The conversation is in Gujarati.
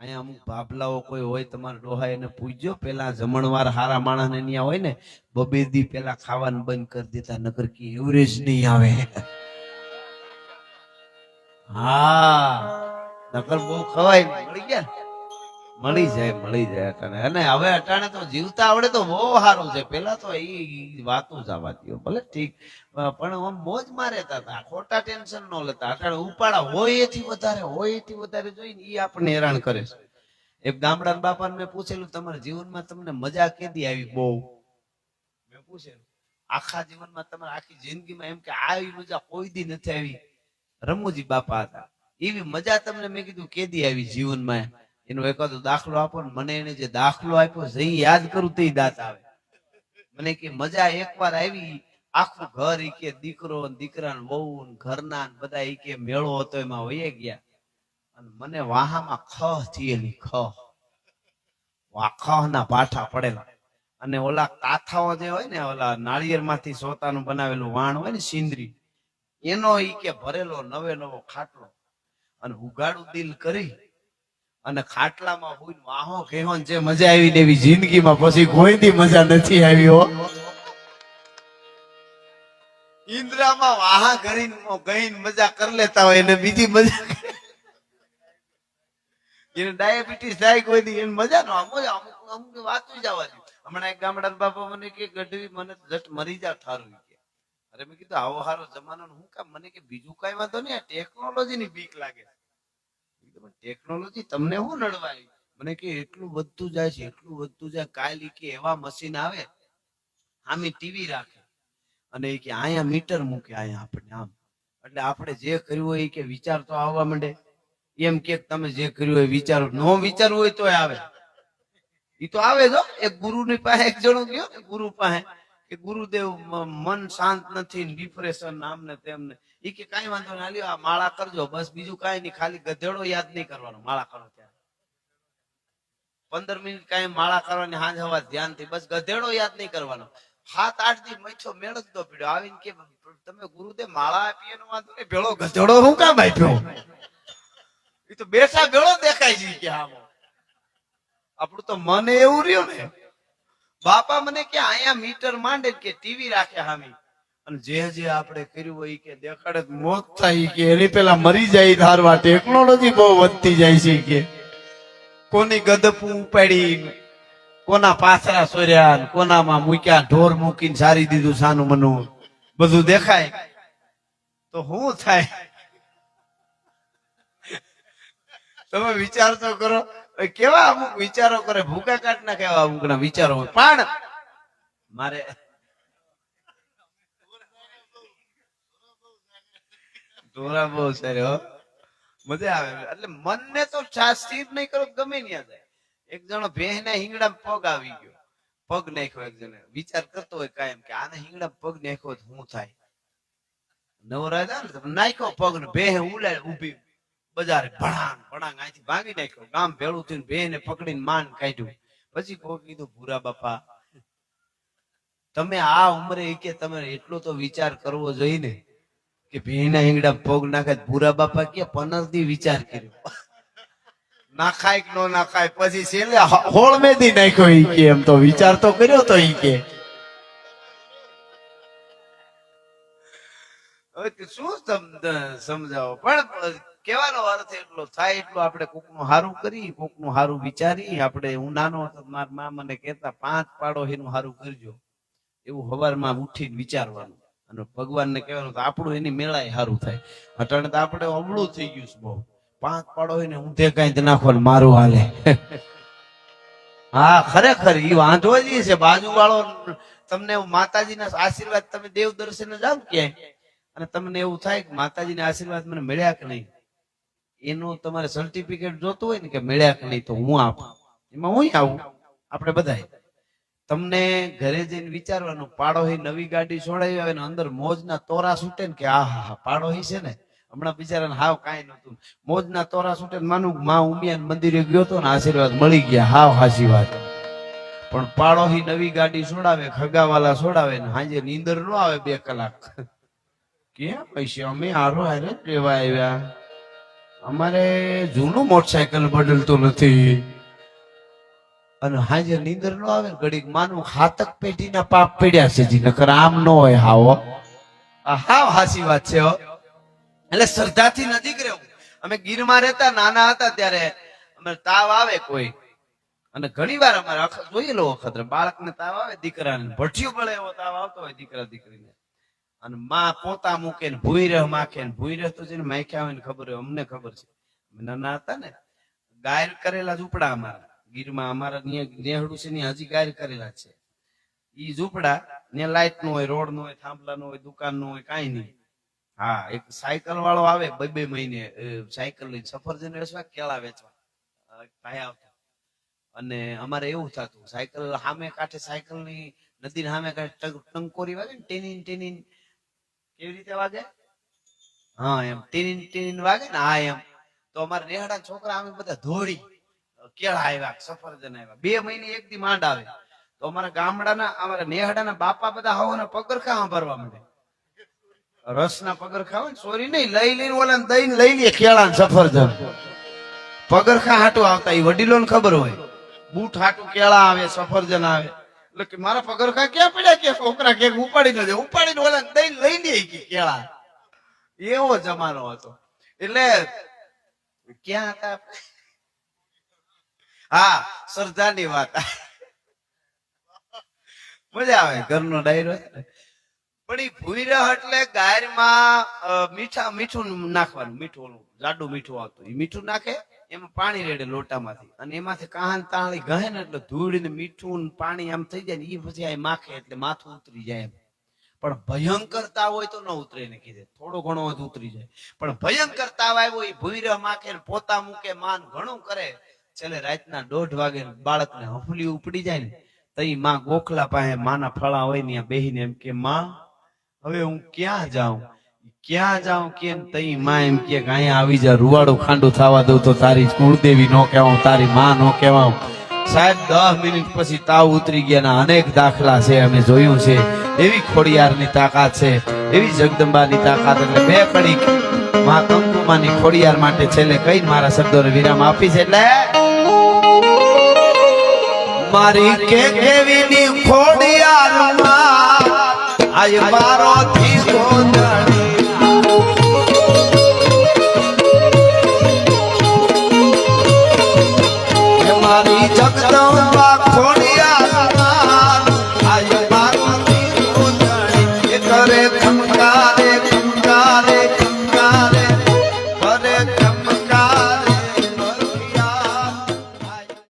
અહીંયા અમુક બાબલાઓ કોઈ હોય, તમારા ડોહા એને પૂછજો પેલા જમણવાર હારા માણસ ને ત્યાં હોય ને, બબેદી પેલા ખાવાનું બંધ કરી દેતા નગર કે એવરેજ નહીં આવે હા, નકર બહુ ખવાય મળી ગયા? મળી જાય મળી જાય અટાણે અને હવે અટાણે તો જીવતા આવડે તો બહુ સારું છે. પેલા તો એ વાતું જ આવતી ભલે ઠીક. પણ આમ મોજ મારે હતા. ખોટા ટેન્શન ન લેતા. અટાણે ઉપાડા હોય એથી વધારે, હોય એથી વધારે જોઈને એ આપણને હેરાન કરે છે. એક ગામડા બાપાને મેં પૂછેલું, તમારા જીવનમાં તમને મજા કેદી આવી બહુ? મેં પૂછેલું, આખા જીવનમાં તમારે, આખી જિંદગીમાં એમ કે આવી મજા કોઈ દી નથી આવી? રમુજી બાપા હતા. એવી મજા તમને મેં કીધું, કેદી આવી જીવનમાં એનો એકાદો દાખલો આપો ને, મને એને જે દાખલો આપ્યો જે યાદ કરું તે દાંત આવે. મને કે મજા એકવાર આવી, આખું ઘર ઈ કે દીકરો દીકરા બહુ ઘરના બધા ઈ કે મેળો હતો એમાં હોય ગયા. અને મને વાહામાં ખ થયેલી, ખ. વા ખ ના પાઠા પડેલા. અને ઓલા કાથાઓ જે હોય ને, ઓલા નાળિયેરમાંથી સોતાનું બનાવેલું વાણ હોય ને, સિંદરી. એનો ઈ કે ભરેલો નવે નવો ખાટલો. અને ઉગાડું દિલ કરી અને ખાટલામાં હુઈને વાહો કહેવો જે મજા આવી દેવી જિંદગીમાં પછી કોઈ દી મજા નથી આવી હો. ઇન્દ્રામાં વાહા કરીને ગઈને મજા કરી લેતા હોય એને બીજી મજા એને ડાયાબિટીસ થાય કોઈ એને મજા નો આમ અમુક અમુક વાતું જવા દે. હમણાં એક ગામડાના બાપા મને કે, ગઢવી, મને જટ મરી જા ઠારું અરે મેં કીધું, આવો હારો જમાનો હું કામ? મને કે, બીજું કઈ વાંધો નહીં ટેકનોલોજી ની બીક લાગે છે ટેકનોલોજી તમને શું નડવાય? મને કે એટલું વધતું જાય છે, એટલું વધતું જાય, કાલ કે એવા મશીન આવે, આમી ટીવી રાખે. અને એ કે અહીંયા મીટર મૂકે, અહીંયા આપણે આમ. એટલે આપણે જે કર્યું હોય કે વિચાર તો આવવા માંડે. એમ કે તમે જે કર્યું હોય વિચાર. નો વિચારવું હોય તોય આવે. એ તો આવે જો એક ગુરુની પાસે એક જણો ગયો ગુરુ પાસે, કે ગુરુદેવ મન શાંત નથી ડિપ્રેશન આમ ને ઈ કે કઈ વાંધો ના, લ્યો, આ માળા કરજો, બસ બીજું કઈ નહીં, ખાલી ગધેડો યાદ નહીં કરવાનો, માળા કરો ત્યારે પંદર મિનિટ કઈ માળા કરવાની હાંજ હવા ધ્યાનથી, બસ ગધેડો યાદ નહીં કરવાનો. સાત આઠ દી મચ્છો જ પીડ્યો. આવીને કે તમે ગુરુદેવ, માળા આપીએ નો વાંધો નહીં, ભેળો ગધેડો હું કામ આપ્યો? એ તો બેસા ભેળો દેખાય છે કે આમ. આપણું તો મને એવું રહ્યું ને. બાપા મને કે, અહીંયા મીટર માંડે કે ટીવી રાખે હામી. અને જે જે આપણે કર્યું હોય કે દેખાડે મોત થાય કે એની પેલા મરી જાય ધારવા. ટેકનોલોજી બહુ વધતી જાય છે કે. કોની ગદપું ઉપાડી કોના પાથરા સોર્યા કોનામાં મૂક્યા ઢોર મૂકીને સારી દીધું સાનું મનું બધું દેખાય. તો શું થાય? તમે વિચાર તો કરો. કેવા અમુક વિચારો કરે? ભૂકા કાઢ ના કેવા અમુક ના વિચારો પણ મારે ઢોરા બહુ સારી મજા આવે. એટલે મનને તો સ્થિર નહીં કરો, ગમે ત્યાં જાય. એક જણો ભેહ હિંગડા પગ આવી ગયો. પગ નાખ્યો એક જણે. વિચાર કરતો હોય કાયમ કે આને હિંગડા પગ નાખ્યો તો થાય? નવરાજ આવે ને નાખ્યો પગ ને ભેહ ઉલાડ ઊભી બજારે ભણાંગ ભણાંગ અહીંથી ભાંગી નાખ્યો. ગામ ભેળું થઈને ભેહ ને પકડીને માન કાઢ્યું. પછી કોઈ કીધું, ભૂરા બાપા, તમે આ ઉંમરે કે તમે એટલો તો વિચાર કરવો જોઈએ ને. કે ભીના હિંગડા ભોગ નાખે ભૂરા બાપા કે પનરથી વિચાર કર્યો. નાખાય કે ન નાખાય, પછી છેલ્લે હોળ મેદી નાખ્યો ઈ કે, એમ તો વિચાર તો કર્યો તો ઈ કે. શું સમજાવો? પણ કેવાનો અર્થ એટલો થાય, એટલું આપણે કોકનું હારું કરી કોકનું હારું વિચારી આપણે, હું નાનો હતો, મારા મા મને કહેતા, પાંચ પાડો એનું હારું કરજો. એવું હવારમાં ઉઠીને વિચારવાનું. અને ભગવાનને કહેવાનું તો આપણું એની મેળાય સારું થાય. અટાણે તો આપણે અવળું થઈ ગયું છે બહુ. પાંચ પાડો હોય ને ઊંધે કાંઈ નાખો ને મારું હાલે. હા, ખરેખર એ વાંધો જ છે. બાજુ વાળો તમને માતાજીના આશીર્વાદ તમે દેવ દર્શન જાવ ક્યાંય, અને તમને એવું થાય કે માતાજીના આશીર્વાદ મને મળ્યા કે નહીં. એનું તમારે સર્ટિફિકેટ જોતું હોય ને કે મળ્યા કે નહીં, તો હું આપું. એમાં હું આવું? આપણે બધા તમને ઘરે જઈને વિચારવાનું પાડોહી નવી ગાડી છોડાવી આવે અંદર મોજના તોરા છૂટે ને કે આ હા પાડોહી છે ને? હમણાં બિચારાને હાવ કાંઈ નતું મોજના તોરા છૂટે ને માનું મા ઉમિયાન મંદિરે ગયો તો ને આશીર્વાદ મળી ગયા. હાવ હાસી વાત. પણ પાડોહી નવી ગાડી છોડાવે, ખગાવાલા છોડાવે ને હાજે નીંદર નો આવે બે કલાક. ક્યાં પૈસા અમે હારો હારે જ રહેવા આવ્યા? અમારે જૂનું મોટરસાયકલ બદલતું નથી. અને હાજે નીંદર નો આવે ને ઘડીક માનું હાતક પેટીના પાપ પડ્યા છે જી, નકર આમ ન હોય હાવો હાવ હાસી વાત છે એટલે શ્રદ્ધાથી નજીક રહેવું. અમે ગીરમાં રહેતા, નાના હતા ત્યારે અમે તાવ આવે કોઈ. અને ઘણી વાર અમારે જોઈએ વખત બાળકને તાવ આવે, દીકરાને ભઠ્યું પડે એવો તાવ આવતો હોય દીકરા દીકરીને. અને માં પોતા મૂકે ને ભૂઈ રહ માખે ને ભૂઈ રહ તો જેને માખ્યા હોય ને ખબર હોય, અમને ખબર છે. નાના હતા ને ગાયર કરેલા ઝૂપડા અમારા. ગીરમાં અમારા નેહડુ છે ને હજી ગાયર કરેલા છે. ઈ ઝૂંપડા ને લાઈટનું હોય, રોડનું હોય, થાંભલા નું હોય, દુકાનનું હોય, કાંઈ નહીં. હા, એક સાયકલ વાળો આવે બે બે મહિને સાયકલ લઈને સફરજન વેચવા કેળા વેચવા. ભાઈ આવતા. અને અમારે એવું થતું, સાયકલ સામે કાંઠે સાયકલની નદી સામે કાંઠે ટંકોરી વાગે ને ટેનિન ટેનિન. કેવી રીતે વાગે? હા, એમ ટેનિન ટેનિન વાગે ને, હા, એમ. તો અમારે નેહડા છોકરા અમે બધા દોડી કેળા આવ્યા સફરજન આવ્યા બે મહિને એક દી માંડ આવે. તો અમારા ગામડાના, અમારા નેહડાના બાપા બધા હવાના પગરખા ભરવા માંડે. રસના પગરખા હોય સોરી નહીં, લઈ લઈને ઓલા દઈને લઈ લઈએ કેળા સફરજન. પગરખા હાટું આવતા એ વડીલો ખબર હોય. બૂટ હાટું કેળા આવે, સફરજન આવે. એટલે કે મારા પગરખા ક્યાં પડ્યા કે છોકરા કે ઉપાડી ન જાય ઉપાડીને ઓલા દઈને લઈ લે કે કેળા. એવો જમાનો હતો. એટલે ક્યાં હતા? હા સરદારની વાત. મજા આવે ઘરનો ડાયરો. પણ એ ભૂઈરહ એટલે ગાયરમાં મીઠા, મીઠું નાખવાનું, મીઠું ઓલું જાડું મીઠું આવતું. એ મીઠું નાખે, એમાં પાણી રેડે લોટામાંથી. અને એમાંથી કાહન તાળી ગહે ને એટલે ધૂળ ને મીઠું પાણી આમ થઈ જાય ને એ પછી આ માખે એટલે માથું ઉતરી જાય એમ. પણ ભયંકર તાવ હોય તો ન ઉતરે ને કીધે. થોડો ઘણો હોય ઉતરી જાય. પણ ભયંકર તાવ આવ્યો એ ભૂઈરહ માખે પોતા મૂકે, માન ઘણું કરે. છેલ્લે રાતના દોઢ વાગે બાળકને હફલી ઉપડી જાય ને, તો માં ગોખલા પાસે માના ફળા હોય ને બેહીને એમ કે, માં, હવે હું ક્યાં જાઉં? ક્યાં જાઉં કેમ તઈ માં એમ કે અહીંયા આવી જા, રૂવાડું ખાંડું થવા દઉં તો તારી કુળદેવી નો કહેવાઉં, તારી માં નો કહેવાઉં. સાહેબ, દસ મિનિટ પછી તાવ ઉતરી ગયાના અનેક દાખલા છે, અમે જોયું છે. એવી ખોડિયારની તાકાત છે, એવી જગદંબાની તાકાત એટલે બે કડી મા કંકુમાની ખોડિયાર માટે છેલ્લે કઈ મારા શબ્દોને વિરામ આપી છે, એટલે મારી કે કેવીની ખોડિયારમાં? આજ મારો થી ગોંધળી હે મારી જગદંબા ખોડિયાર